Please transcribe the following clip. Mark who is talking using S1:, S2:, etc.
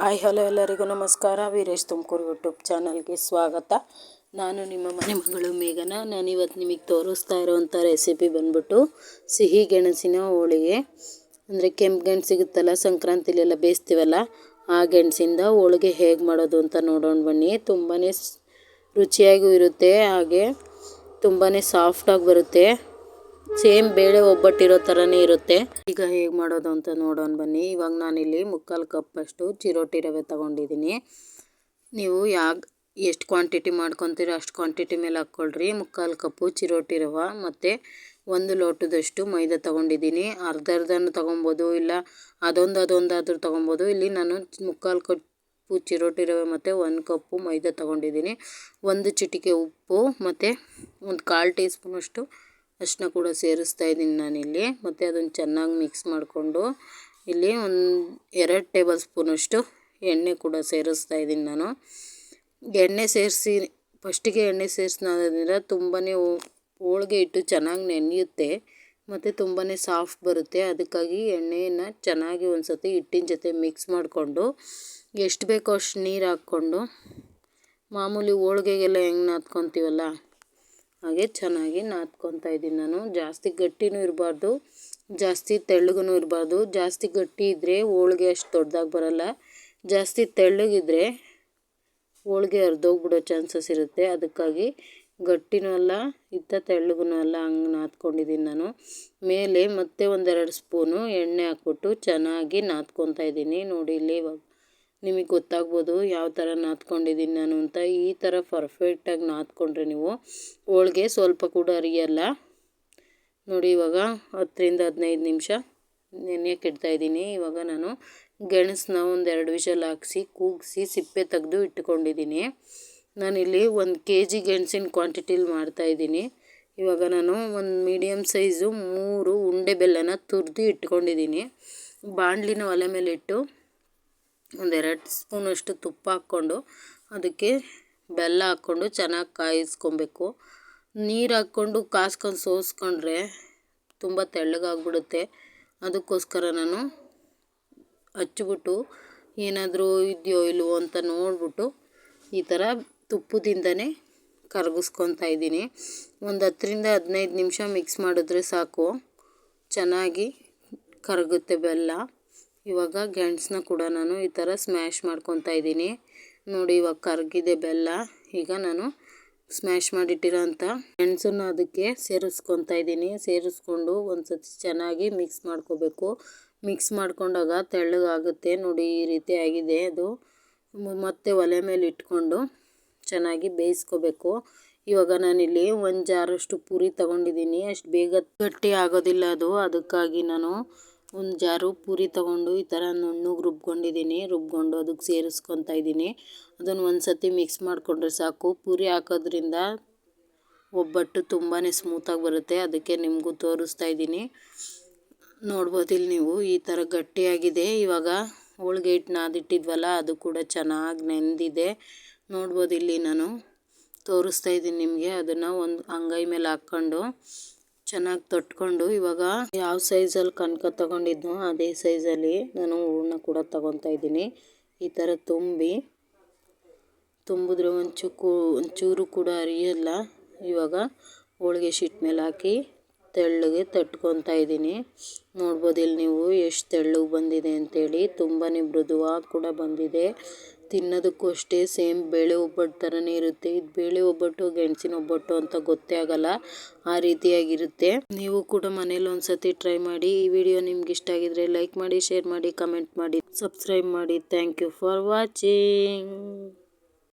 S1: Hi, hello ಎಲ್ಲರಿಗೂ ನಮಸ್ಕಾರ. Veeresh Tumakuru YouTube ಚಾನಲ್ಗೆ ಸ್ವಾಗತ. ನಾನು ನಿಮ್ಮ ಮನೆ ಮಗಳು ಮೇಘನ. ನಾನಿವತ್ತು ನಿಮಗೆ ತೋರಿಸ್ತಾ ಇರೋವಂಥ ರೆಸಿಪಿ ಬಂದ್ಬಿಟ್ಟು ಸಿಹಿ ಗೆಣಸಿನ ಹೋಳಿಗೆ. ಅಂದರೆ ಕೆಂಪು ಗೆಣಸು ಸಿಗುತ್ತಲ್ಲ, ಸಂಕ್ರಾಂತಿಲೆಲ್ಲ ಬೇಯಿಸ್ತೀವಲ್ಲ, ಆ ಗೆಣಸಿಂದ ಹೋಳಿಗೆ ಹೇಗೆ ಮಾಡೋದು ಅಂತ ನೋಡೋಣ ಬನ್ನಿ. ತುಂಬಾ ರುಚಿಯಾಗೂ ಇರುತ್ತೆ, ಹಾಗೆ ತುಂಬಾ ಸಾಫ್ಟಾಗಿ ಬರುತ್ತೆ. ಸೇಮ್ ಬೇಳೆ ಒಬ್ಬಟ್ಟಿರೋ ಥರನೇ ಇರುತ್ತೆ. ಈಗ ಹೇಗೆ ಮಾಡೋದು ಅಂತ ನೋಡೋಣ ಬನ್ನಿ. ಇವಾಗ ನಾನಿಲ್ಲಿ ಮುಕ್ಕಾಲು ಕಪ್ಪಷ್ಟು ಚಿರೋಟಿ ರವೆ ತೊಗೊಂಡಿದ್ದೀನಿ. ನೀವು ಯಾವ ಎಷ್ಟು ಕ್ವಾಂಟಿಟಿ ಮಾಡ್ಕೊತೀರೋ ಅಷ್ಟು ಕ್ವಾಂಟಿಟಿ ಮೇಲೆ ಹಾಕ್ಕೊಳ್ರಿ. ಮುಕ್ಕಾಲು ಕಪ್ಪು ಚಿರೋಟಿ ರವೆ ಮತ್ತು ಒಂದು ಲೋಟದಷ್ಟು ಮೈದಾ ತೊಗೊಂಡಿದ್ದೀನಿ. ಅರ್ಧ ಅರ್ಧನೂ ತೊಗೊಬೋದು ಇಲ್ಲ ಅದೊಂದು ಅದೊಂದಾದರೂ ತೊಗೊಬೋದು. ಇಲ್ಲಿ ನಾನು ಮುಕ್ಕಾಲು ಕಪ್ಪು ಚಿರೋಟಿ ರವೆ ಮತ್ತು ಒಂದು ಕಪ್ಪು ಮೈದಾ ತೊಗೊಂಡಿದ್ದೀನಿ. ಒಂದು ಚಿಟಿಕೆ ಉಪ್ಪು ಮತ್ತು ಒಂದು ಕಾಲು ಟೀ ಸ್ಪೂನಷ್ಟು ಅಷ್ಟನ್ನ ಕೂಡ ಸೇರಿಸ್ತಾ ಇದ್ದೀನಿ ನಾನಿಲ್ಲಿ. ಮತ್ತು ಅದನ್ನು ಚೆನ್ನಾಗಿ ಮಿಕ್ಸ್ ಮಾಡಿಕೊಂಡು ಇಲ್ಲಿ ಒಂದು ಎರಡು ಟೇಬಲ್ ಸ್ಪೂನಷ್ಟು ಎಣ್ಣೆ ಕೂಡ ಸೇರಿಸ್ತಾ ಇದ್ದೀನಿ ನಾನು. ಎಣ್ಣೆ ಸೇರಿಸಿ ಫಸ್ಟಿಗೆ ಎಣ್ಣೆ ಸೇರಿಸ್ನೋದ್ರಿಂದ ತುಂಬಾ ಹೋಳಿಗೆ ಹಿಟ್ಟು ಚೆನ್ನಾಗಿ ನೆನೆಯುತ್ತೆ, ಮತ್ತು ತುಂಬಾ ಸಾಫ್ಟ್ ಬರುತ್ತೆ. ಅದಕ್ಕಾಗಿ ಎಣ್ಣೆಯನ್ನು ಚೆನ್ನಾಗಿ ಒಂದು ಸತಿ ಹಿಟ್ಟಿನ ಜೊತೆ ಮಿಕ್ಸ್ ಮಾಡಿಕೊಂಡು ಎಷ್ಟು ಬೇಕೋ ಅಷ್ಟು ನೀರು ಹಾಕ್ಕೊಂಡು, ಮಾಮೂಲಿ ಹೋಳಿಗೆಗೆಲ್ಲ ಹೆಂಗೆ ನಾದ್ಕೊತೀವಲ್ಲ? ಹಾಗೆ ಚೆನ್ನಾಗಿ ನಾದ್ಕೊತಾ ಇದ್ದೀನಿ ನಾನು. ಜಾಸ್ತಿ ಗಟ್ಟಿನೂ ಇರಬಾರ್ದು, ಜಾಸ್ತಿ ತೆಳ್ಳಗೂ ಇರಬಾರ್ದು. ಜಾಸ್ತಿ ಗಟ್ಟಿ ಇದ್ದರೆ ಹೋಳಿಗೆ ಅಷ್ಟು ದೊಡ್ಡದಾಗಿ ಬರೋಲ್ಲ. ಜಾಸ್ತಿ ತೆಳ್ಳಗಿದ್ರೆ ಹೋಳ್ಗೆ ಅರ್ಧೋಗ್ಬಿಡೋ ಚಾನ್ಸಸ್ ಇರುತ್ತೆ. ಅದಕ್ಕಾಗಿ ಗಟ್ಟಿನೂ ಅಲ್ಲ, ಇತ್ತ ತೆಳ್ಳಗೂ ಅಲ್ಲ, ಹಂಗೆ ನಾದ್ಕೊಂಡಿದ್ದೀನಿ ನಾನು. ಮೇಲೆ ಮತ್ತೆ ಒಂದೆರಡು ಸ್ಪೂನು ಎಣ್ಣೆ ಹಾಕ್ಬಿಟ್ಟು ಚೆನ್ನಾಗಿ ನಾದ್ಕೊತಾ ಇದ್ದೀನಿ. ನೋಡಿ, ಇಲ್ಲಿ ಇವಾಗ ನಿಮಗೆ ಗೊತ್ತಾಗ್ಬೋದು ಯಾವ ಥರ ನಾದ್ಕೊಂಡಿದ್ದೀನಿ ನಾನು ಅಂತ. ಈ ಥರ ಪರ್ಫೆಕ್ಟಾಗಿ ನಾದ್ಕೊಂಡ್ರೆ ನೀವು ಹೋಳಿಗೆ ಸ್ವಲ್ಪ ಕೂಡ ಅರಿಯಲ್ಲ. ನೋಡಿ ಇವಾಗ ಹತ್ತರಿಂದ ಹದಿನೈದು ನಿಮಿಷ ನೆನೆಯಕ್ಕೆ ಇಡ್ತಾಯಿದ್ದೀನಿ ಇವಾಗ ನಾನು ಗೆಣಸನ್ನ ಒಂದು ಎರಡು ವಿಷಲ್ ಹಾಕ್ಸಿ, ಕೂಗಿಸಿ, ಸಿಪ್ಪೆ ತೆಗೆದು ಇಟ್ಕೊಂಡಿದ್ದೀನಿ. ನಾನಿಲ್ಲಿ ಒಂದು ಕೆ ಜಿ ಗೆಣಸಿನ ಕ್ವಾಂಟಿಟಿಲಿ ಮಾಡ್ತಾಯಿದ್ದೀನಿ ಇವಾಗ ನಾನು ಒಂದು ಮೀಡಿಯಮ್ ಸೈಜು ಮೂರು ಉಂಡೆ ಬೆಲ್ಲನ ತುರಿದು ಇಟ್ಕೊಂಡಿದ್ದೀನಿ. ಬಾಣಲಿನ ಒಲೆ ಮೇಲೆ ಇಟ್ಟು ಒಂದೆರಡು ಸ್ಪೂನಷ್ಟು ತುಪ್ಪ ಹಾಕ್ಕೊಂಡು ಅದಕ್ಕೆ ಬೆಲ್ಲ ಹಾಕ್ಕೊಂಡು ಚೆನ್ನಾಗಿ ಕಾಯಿಸ್ಕೊಬೇಕು. ನೀರು ಹಾಕ್ಕೊಂಡು ಕಾಸ್ಕೊಂಡು ಸೋಸ್ಕೊಂಡ್ರೆ ತುಂಬ ತೆಳ್ಳಗಾಗ್ಬಿಡುತ್ತೆ. ಅದಕ್ಕೋಸ್ಕರ ನಾನು ಹಚ್ಚಿಬಿಟ್ಟು ಏನಾದರೂ ಇದೆಯೋ ಇಲ್ವೋ ಅಂತ ನೋಡಿಬಿಟ್ಟು ಈ ಥರ ತುಪ್ಪದಿಂದನೇ ಕರಗಿಸ್ಕೊತಾ ಇದ್ದೀನಿ. ಒಂದು ಹತ್ತರಿಂದ ಹದಿನೈದು ನಿಮಿಷ ಮಿಕ್ಸ್ ಮಾಡಿದ್ರೆ ಸಾಕು. ಚೆನ್ನಾಗಿ ಕರಗುತ್ತೆ ಬೆಲ್ಲ. ಇವಾಗ ಗೆಣಸನ್ನ ಕೂಡ ನಾನು ಈ ಥರ ಸ್ಮ್ಯಾಶ್ ಮಾಡ್ಕೊತಾ ಇದ್ದೀನಿ. ನೋಡಿ ಇವಾಗ ಕರಗಿದೆ ಬೆಲ್ಲ. ಈಗ ನಾನು ಸ್ಮ್ಯಾಶ್ ಮಾಡಿಟ್ಟಿರೋಂಥ ಗೆಣಸನ್ನ ಅದಕ್ಕೆ ಸೇರಿಸ್ಕೊತಾ ಇದ್ದೀನಿ. ಸೇರಿಸ್ಕೊಂಡು ಒಂದು ಸತಿ ಚೆನ್ನಾಗಿ ಮಿಕ್ಸ್ ಮಾಡ್ಕೋಬೇಕು. ಮಿಕ್ಸ್ ಮಾಡ್ಕೊಂಡಾಗ ತೆಳ್ಳಗಾಗುತ್ತೆ. ನೋಡಿ ಈ ರೀತಿ ಆಗಿದೆ ಅದು. ಮತ್ತೆ ಒಲೆ ಮೇಲೆ ಇಟ್ಕೊಂಡು ಚೆನ್ನಾಗಿ ಬೇಯಿಸ್ಕೋಬೇಕು. ಇವಾಗ ನಾನಿಲ್ಲಿ ಒಂದು ಜಾರಷ್ಟು ಪೂರಿ ತೊಗೊಂಡಿದ್ದೀನಿ. ಅಷ್ಟು ಬೇಗ ಗಟ್ಟಿ ಆಗೋದಿಲ್ಲ ಅದು. ಅದಕ್ಕಾಗಿ ನಾನು ಒಂದು ಜಾರು, ಪೂರಿ ತೊಗೊಂಡು ಈ ಥರ ನುಣ್ಣಗೆ ರುಬ್ಕೊಂಡಿದ್ದೀನಿ. ರುಬ್ಕೊಂಡು ಅದಕ್ಕೆ ಸೇರಿಸ್ಕೊತಾ ಇದ್ದೀನಿ. ಅದನ್ನು ಒಂದು ಸತಿ ಮಿಕ್ಸ್ ಮಾಡಿಕೊಂಡ್ರೆ ಸಾಕು. ಪೂರಿ ಹಾಕೋದ್ರಿಂದ ಒಬ್ಬಟ್ಟು ತುಂಬಾ ಸ್ಮೂತಾಗಿ ಬರುತ್ತೆ. ಅದಕ್ಕೆ ನಿಮಗೂ ತೋರಿಸ್ತಾ ಇದ್ದೀನಿ. ನೋಡ್ಬೋದು ಇಲ್ಲಿ ನೀವು, ಈ ಥರ ಗಟ್ಟಿಯಾಗಿದೆ. ಇವಾಗ ಹೋಳಿಗೆ ಹಿಟ್ಟು ನಾದಿಟ್ಟಿದ್ವಲ್ಲ ಅದು ಕೂಡ ಚೆನ್ನಾಗಿ ನೆಂದಿದೆ. ನೋಡ್ಬೋದು ಇಲ್ಲಿ ನಾನು. ತೋರಿಸ್ತಾ ಇದ್ದೀನಿ ನಿಮಗೆ. ಅದನ್ನು ಒಂದು ಅಂಗೈ ಮೇಲೆ ಹಾಕ್ಕೊಂಡು ಚೆನ್ನಾಗಿ ತೊಟ್ಕೊಂಡು ಇವಾಗ ಯಾವ ಸೈಜಲ್ಲಿ ಕನಕ ತಗೊಂಡಿದ್ನೋ ಅದೇ ಸೈಜಲ್ಲಿ ನಾನು ಹೂವನ್ನ ಕೂಡ ತೊಗೊತಾ ಇದ್ದೀನಿ. ಈ ಥರ ತುಂಬಿ ತುಂಬಿದ್ರೆ ಒಂಚೂ ಒಂಚೂರು ಕೂಡ ಅರಿಯಲ್ಲ ಇವಾಗ ಹೋಳಿಗೆ ಶೀಟ್ ಮೇಲೆ ಹಾಕಿ ತೆಳ್ಳಗೆ ತಟ್ಕೊತಾ ಇದ್ದೀನಿ. ನೋಡ್ಬೋದು ಇಲ್ಲಿ ನೀವು ಎಷ್ಟು ತೆಳ್ಳಗೆ ಬಂದಿದೆ ಅಂತೇಳಿ ತುಂಬಾ ಮೃದುವಾಗಿ ಕೂಡ ಬಂದಿದೆ. ತಿನ್ನೋದಕ್ಕೂ ಅಷ್ಟೇ ಸೇಮ್ ಬೇಳೆ ಒಬ್ಬಟ್ಟು ಥರನೇ ಇರುತ್ತೆ. ಇದು ಬೇಳೆ ಒಬ್ಬಟ್ಟು, ಗೆಣಸಿನ ಒಬ್ಬಟ್ಟು ಅಂತ ಗೊತ್ತೇ ಆಗಲ್ಲ. ಆ ರೀತಿಯಾಗಿರುತ್ತೆ. ನೀವು ಕೂಡ ಮನೇಲಿ ಒಂದ್ಸತಿ ಟ್ರೈ ಮಾಡಿ. ಈ ವಿಡಿಯೋ ನಿಮ್ಗೆ ಇಷ್ಟ ಆಗಿದ್ರೆ ಲೈಕ್ ಮಾಡಿ, ಶೇರ್ ಮಾಡಿ, ಕಮೆಂಟ್ ಮಾಡಿ, ಸಬ್ಸ್ಕ್ರೈಬ್ ಮಾಡಿ. Thank you for watching.